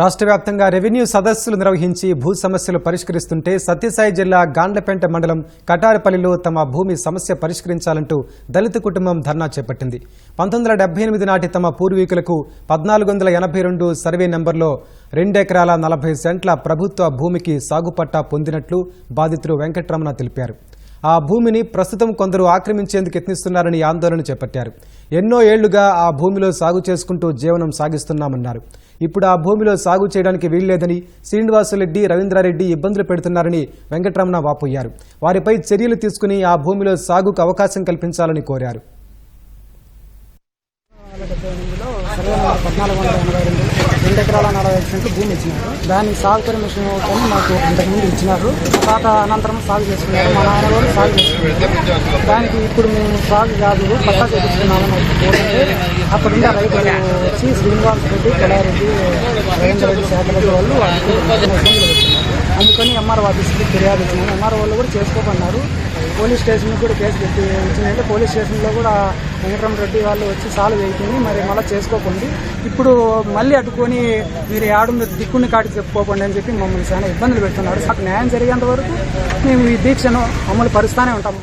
రాష్ట్ర వ్యాప్తంగా రెవెన్యూ సదస్సులు నిర్వహించి భూ సమస్యలు పరిష్కరిస్తుంటే సత్యసాయి జిల్లా గాండ్లపేంట మండలం కటారపల్లిలో తమ భూమి సమస్య పరిష్కరించాలంటూ దళిత కుటుంబం ధర్నా చేపట్టింది. పంతొమ్మిది వందల ఎనిమిది నాటి తమ పూర్వీకులకు పద్నాలుగు వందల ఎనభై రెండు సర్వే నెంబర్లో రెండెకరాల నలభై సెంట్ల ప్రభుత్వ భూమికి సాగుపట్టా పొందినట్లు బాధితులు వెంకటరమణ తెలిపారు. ఆ భూమిని ప్రస్తుతం కొందరు ఆక్రమించేందుకు యత్నిస్తున్నారని ఆందోళన చేపట్టారు. ఎన్నో ఏళ్ళుగా ఆ భూమిలో సాగు చేసుకుంటూ జీవనం సాగిస్తున్నామన్నారు. ఇప్పుడు ఆ భూమిలో సాగు చేయడానికి వీల్లేదని శ్రీనివాసులరెడ్డి రవీంద్రారెడ్డి ఇబ్బందులు పెడుతున్నారని వెంకటరమణ వాపోయారు. వారిపై చర్యలు తీసుకుని ఆ భూమిలో సాగుకు అవకాశం కల్పించాలని కోరారు. సర్వే నెంబర్ పద్నాలుగు వందల ఎనభై రెండు. రెండు ఎకరాల నలభై ఐదు సెంట్లు భూమి ఇచ్చినారు. దాన్ని సాగు పర్మిషన్ కానీ మాకు అంతకుముందు ఇచ్చినారు. తర్వాత అనంతరం సాగు చేసుకున్నారు. మా నాన్న వాళ్ళు సాగు చేసుకున్నారు. దానికి ఇప్పుడు మేము సాగు కాదు పట్టా చేపించుకున్నామని కోరుకుంటే కోరితే అక్కడున్న రైతులు వచ్చి శ్రీనివాస్ రెడ్డి కళారెడ్డి రవీంద్ర రెడ్డి శాఖల వాళ్ళు వాళ్ళకి ఇబ్బందులు పెడుతున్నారు అందుకని ఎంఆర్ఓ ఆఫీస్కి ఫిర్యాదు ఇచ్చినాను ఎంఆర్ఓ వాళ్ళు కూడా చేసుకోమన్నారు. పోలీస్ స్టేషన్కి కూడా కేసు పెట్టి ఇచ్చినట్టు పోలీస్ స్టేషన్లో కూడా వెంకటరమణ రెడ్డి వాళ్ళు వచ్చి సాల్వ్ అయిపోయింది మరి మళ్ళీ చేసుకోకండి. ఇప్పుడు మళ్ళీ అడ్డుకొని మీరు ఆడు దిక్కుని కాటికి చెప్పుకోకండి అని చెప్పి మమ్మల్ని చాలా ఇబ్బందులు పెడుతున్నారు. మాకు న్యాయం జరిగేంత వరకు మేము ఈ దీక్షను మమ్మల్ని పరుస్తూనే ఉంటాము